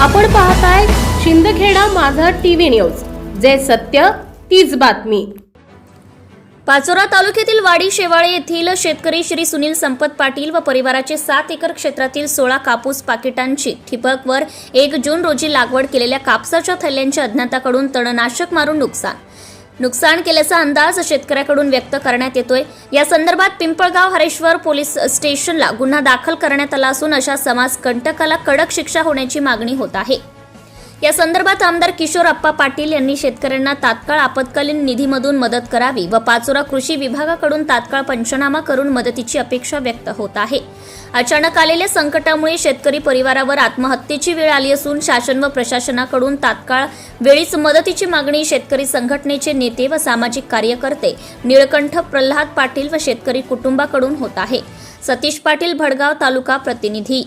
आपण पाहताय शिंदखेडा माझा टीव्ही न्यूज. जे सत्य तीच बातमी. पाचोरा तालुक्यातील वाडी शेवाळे येथील शेतकरी श्री सुनील संपत पाटील व परिवाराचे सात एकर क्षेत्रातील सोळा कापूस पाकिटांची ठिबकवर एक जून रोजी लागवड केलेल्या कापसाच्या थैल्यांच्या अज्ञाताकडून तणनाशक मारून नुकसान. नुकसान केल्याचा अंदाज शेतकऱ्याकडून व्यक्त करण्यात येतोय. या संदर्भात पिंपळगाव हरेश्वर पोलीस स्टेशनला गुन्हा दाखल करण्यात आला असून अशा समाज कंटकाला कडक शिक्षा होण्याची मागणी होत आहे. या संदर्भात आमदार किशोर अप्पा पाटील यांनी शेतकऱ्यांना तात्काळ आपत्कालीन निधीमधून मदत करावी व पाचोरा कृषी विभागाकडून तात्काळ पंचनामा करून मदतीची अपेक्षा व्यक्त होत आहे. अचानक आलेल्या संकटामुळे शेतकरी परिवारावर आत्महत्येची वेळ आली असून शासन व प्रशासनाकडून तात्काळ वेळीच मदतीची मागणी शेतकरी संघटनेचे नेते व सामाजिक कार्यकर्ते निळकंठ प्रल्हाद पाटील व शेतकरी कुटुंबाकडून होत आहे. सतीश पाटील भडगाव तालुका प्रतिनिधी